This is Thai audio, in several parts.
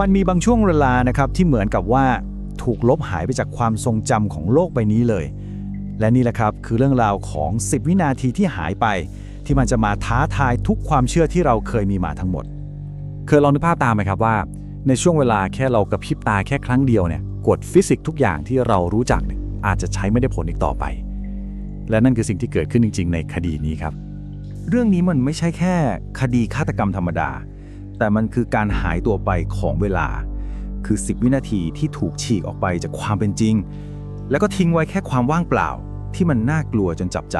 มันมีบางช่วงเวลานะครับที่เหมือนกับว่าถูกลบหายไปจากความทรงจำของโลกใบนี้เลย และนี่แหละครับคือเรื่องราวของ 10 วินาทีที่หายไป ที่มันจะมาท้าทายทุกความเชื่อที่เราเคยมีมาทั้งหมด เคยลองนึกภาพตามไหมครับว่า ในช่วงเวลาแค่เรากระพริบตาแค่ครั้งเดียวเนี่ยกฎฟิสิกส์ทุกอย่างที่เรารู้จักเนี่ยอาจจะใช้ไม่ได้ผลอีกต่อไป และนั่นคือสิ่งที่เกิดขึ้นจริง ๆ ในคดีนี้ครับ เรื่องนี้มันไม่ใช่แค่ คดีฆาตกรรมธรรมดา แต่มันคือการหายตัวไปของเวลา คือ 10 วินาทีที่ถูกฉีกออกไปจากความเป็นจริง แล้วก็ทิ้งไว้แค่ความว่างเปล่า ที่มันน่ากลัวจนจับใจ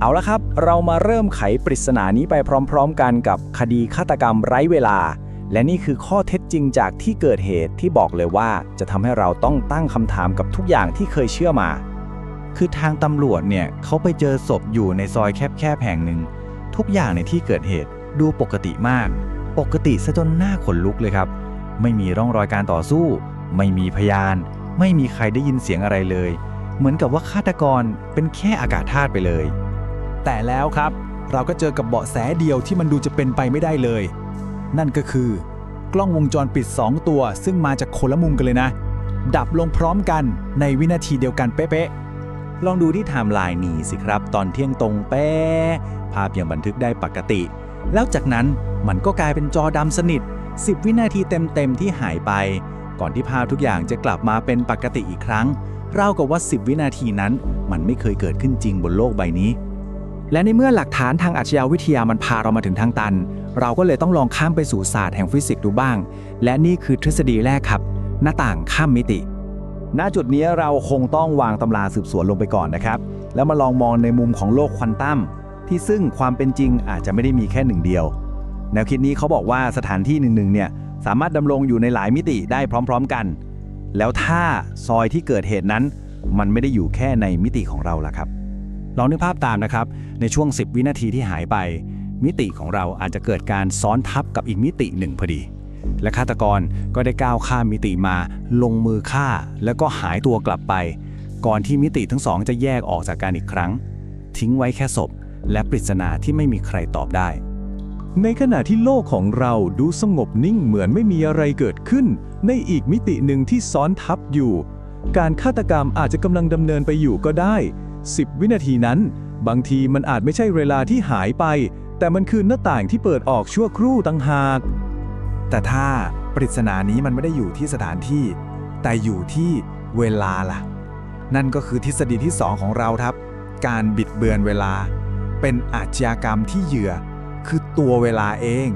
เอาละครับ เรามาเริ่มไขปริศนานี้ไปพร้อม ๆ กันกับคดีฆาตกรรมไร้เวลา และนี่คือข้อเท็จจริงจากที่เกิดเหตุที่บอกเลยว่าจะทำให้เราต้องตั้งคำถามกับทุกอย่างที่เคยเชื่อมา คือทางตำรวจเนี่ยเขาไปเจอศพอยู่ในซอยแคบๆแห่งหนึ่งทุกอย่างในที่เกิดเหตุดูปกติมาก ปกติซะจนหน้าขนลุกเลยครับ ไม่มีร่องรอยการต่อสู้ ไม่มีพยาน ไม่มีใครได้ยินเสียงอะไรเลย เหมือนกับว่าฆาตกรเป็นแค่อากาศธาตุไปเลย แต่แล้วครับ เราก็เจอกับเบาะแสเดียวที่มันดูจะเป็นไปไม่ได้เลย นั่นก็คือกล้องวงจรปิด 2 ตัว ซึ่งมาจากคนละมุมกันเลยนะ ดับลงพร้อมกันในวินาทีเดียวกันเป๊ะๆลองดูที่ไทม์ไลน์นี้สิครับ ตอนเที่ยงตรงเป๊ะภาพยังบันทึกได้ปกติ แล้วจากนั้นมันก็กลายเป็นจอดำสนิท 10 วินาทีเต็มๆที่หายไป ก่อนที่ภาพทุกอย่างจะกลับมาเป็นปกติอีกครั้งเรากับว่า 10 วินาทีนั้นมันไม่เคยเกิดขึ้นจริงบนโลกใบนี้ และในเมื่อหลักฐานทางอาชญาวิทยามันพาเรามาถึงทางตัน เราก็เลยต้องลองข้ามไปสู่ศาสตร์แห่งฟิสิกส์ดูบ้าง และนี่คือทฤษฎีแรกครับ หน้าต่างข้ามมิติ ณจุดนี้เราคงต้องวางตำราสืบสวนลงไปก่อนนะครับ แล้วมาลองมองในมุมของโลกควอนตัม ที่ซึ่งความเป็นจริงอาจจะไม่ได้มีแค่หนึ่งเดียว แนวคิดนี้เขาบอกว่าสถานที่หนึ่งๆเนี่ยสามารถดำรงอยู่ในหลายมิติได้พร้อม ๆกัน แล้วถ้าซอยที่เกิดเหตุนั้น มันไม่ได้อยู่แค่ในมิติของเราล่ะครับ ลองนึกภาพตามนะครับ ในช่วง 10 วินาทีที่หายไป มิติของเราอาจจะเกิดการซ้อนทับกับอีกมิติหนึ่งพอดี และฆาตกรก็ได้ก้าวข้ามมิติมา ลงมือฆ่า แล้วก็หายตัวกลับไป ก่อนที่มิติทั้งสองจะแยกออกจากกันอีกครั้ง ทิ้งไว้แค่ศพ และปริศนาที่ไม่มีใครตอบได้ ในขณะที่โลกของเราดูสงบนิ่งเหมือนไม่มีอะไรเกิดขึ้น ในอีกมิติหนึ่งที่ซ้อนทับอยู่ การฆาตกรรมอาจจะกำลังดำเนินไปอยู่ก็ได้ 10 วินาทีนั้น บางทีมันอาจไม่ใช่เวลาที่หายไป แต่มันคือหน้าต่างที่เปิดออกชั่วครู่ต่างหาก แต่ถ้าปริศนานี้มันไม่ได้อยู่ที่สถานที่ แต่อยู่ที่เวลาล่ะ นั่นก็คือทฤษฎีที่ 2 ของเราครับ การบิดเบือนเวลา เป็นอาชญากรรมที่เหยื่อ คือตัวเวลาเอง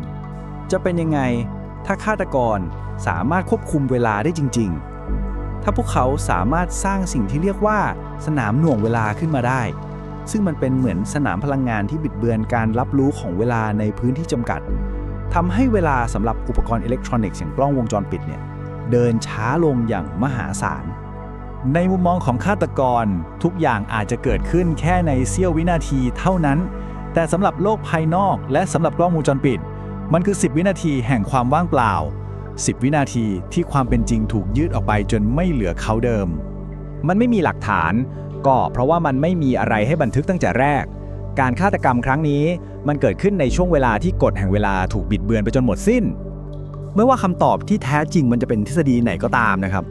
จะเป็นยังไง ถ้าฆาตกรสามารถควบคุมเวลาได้จริง ๆ ถ้าพวกเขาสามารถสร้างสิ่งที่เรียกว่าสนามหน่วงเวลาขึ้นมาได้ ซึ่งมันเป็นเหมือนสนามพลังงานที่บิดเบือนการรับรู้ของเวลาในพื้นที่จำกัดทำให้เวลาสำหรับอุปกรณ์อิเล็กทรอนิกส์อย่างกล้องวงจรปิดเนี่ยเดินช้าลงอย่างมหาศาล ในมุมมองของฆาตกร ทุกอย่างอาจจะเกิดขึ้นแค่ในเสี้ยววินาทีเท่านั้น แต่สำหรับโลกภายนอก และสำหรับกล้องวงจรปิด มันคือ 10 วินาทีแห่งความว่างเปล่า 10 วินาทีที่ความเป็นจริงถูกยืดออกไปจนไม่เหลือเขาเดิม มันไม่มีหลักฐาน ก็เพราะว่ามันไม่มีอะไรให้บันทึกตั้งแต่แรก การฆาตกรรมครั้งนี้ มันเกิดขึ้นในช่วงเวลาที่กฎแห่งเวลาถูกบิดเบือนไปจนหมดสิ้น ไม่ว่าคำตอบที่แท้จริงมันจะเป็นทฤษฎีไหนก็ตามนะครับ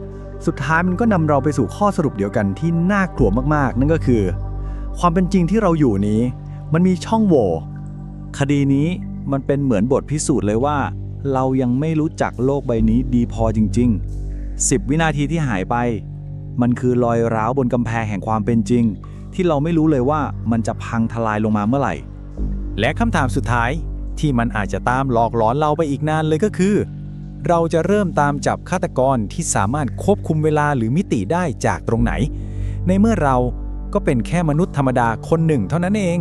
สุดท้ายมันก็นำเราไปสู่ข้อสรุปเดียวกันที่น่ากลัวมากๆ นั่นก็คือ ความเป็นจริงที่เราอยู่นี้ มันมีช่องโหว่คดีนี้มันเป็นเหมือนบทพิสูจน์เลยว่า เรายังไม่รู้จักโลกใบนี้ดีพอจริง ๆ 10 วินาทีที่หายไป มันคือรอยร้าวบนกำแพงแห่งความเป็นจริง ที่เราไม่รู้เลยว่ามันจะพังทลายลงมาเมื่อไหร่ และคำถามสุดท้ายที่มันอาจจะตามหลอกหลอนเราไปอีกนานเลยก็คือ เราจะเริ่มตามจับฆาตกรที่สามารถควบคุมเวลาหรือมิติได้จากตรงไหน ในเมื่อเราก็เป็นแค่มนุษย์ธรรมดาคนหนึ่งเท่านั้นเอง